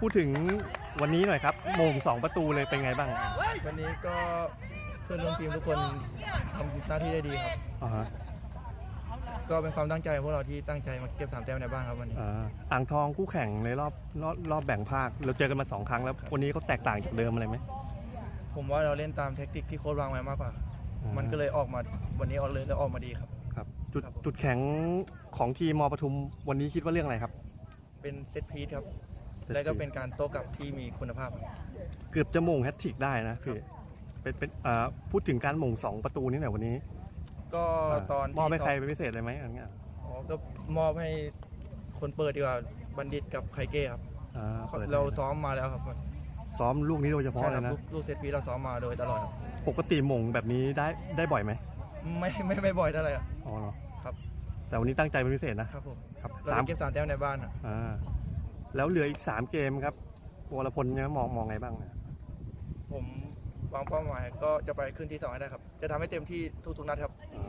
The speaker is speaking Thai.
พูดถึงวันนี้หน่อยครับโมงสองประตูเลยเป็นไงบ้างอะวันนี้ก็เพื่อนร่วมทีมทุกคนทำหน้าที่ได้ดีครับ อ่าฮะก็เป็นความตั้งใจของพวกเราที่ตั้งใจมาเก็บสามแต้มในบ้านครับวันนี้ อ่าอ่างทองคู่แข่งในรอบรอบรอบแบ่งภาค เราเจอกันมาสองครั้งแล้ว วันนี้เขาแตกต่างจากเดิมอะไรไหม ผมว่าเราเล่นตามแท็กติกที่โค้ชวางไว้มากกว่า อ่ามั มันก็เลยออกมาวันนี้ออกเลยแล้วออกมาดีครับ ครับ จุดครับผม จุดแข็งของทีมมปทุมวันนี้คิดว่าเรื่องอะไรครับ เป็นเซตพีทครับเซตพีซ และก็เป็นการโต้กลับที่มีคุณภาพครับเกือบจะโมงแฮตทริกได้นะพี่เป็นเป็นอ่าพูดถึงการโมงสองประตูนี่หน่อยวันนี้ก็ตอนมอบให้ที่ใครเป็นพิเศษเลยไหมอย่างเงี้ยอ๋อก็มอบให้คนเปิดดีกว่าบัณฑิตกับไคเก้ครับอ่าปิดเราซ้อมมาแล้วครับซ้อมลูกนี้โดยเฉพาะใช่เลครับยนะลูกลูกเซตพีทเราซ้อมมาโดยตลอดครับปกติโมงแบบนี้ได้ได้บ่อยไหมไม่ไม่ไม่บ่อยเท่าไหร่ครับอ๋อเหรอครับ แต่วันนี้ตั้งใจเป็นพิเศษนะครับผมครับเราสามจะเก็บสามแต้มในบ้านอะอ่า แล้วเหลืออีกสามเกมครับวรพลเนี่ยมองมองไงบ้างเนี่ยผมวางเป้าหมายก็จะไปขึ้นที่สองให้ได้ครับ จะทำให้เต็มที่ทุกๆนัดครับ อ่